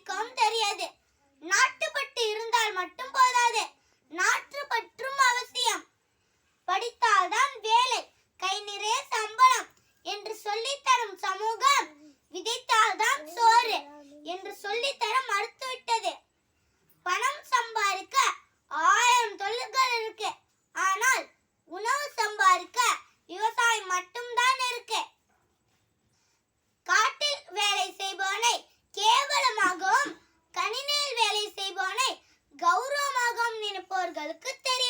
பிடிக்கும் தெரியாது. நாட்டுப்பட்டு இருந்தால் மட்டும் போதாது. நாற்று பற்று かくて。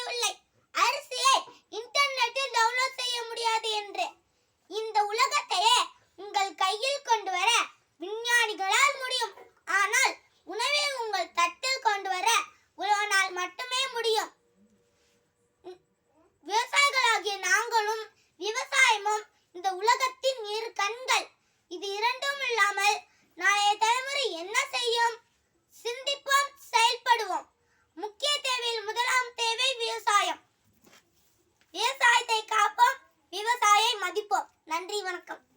なのか。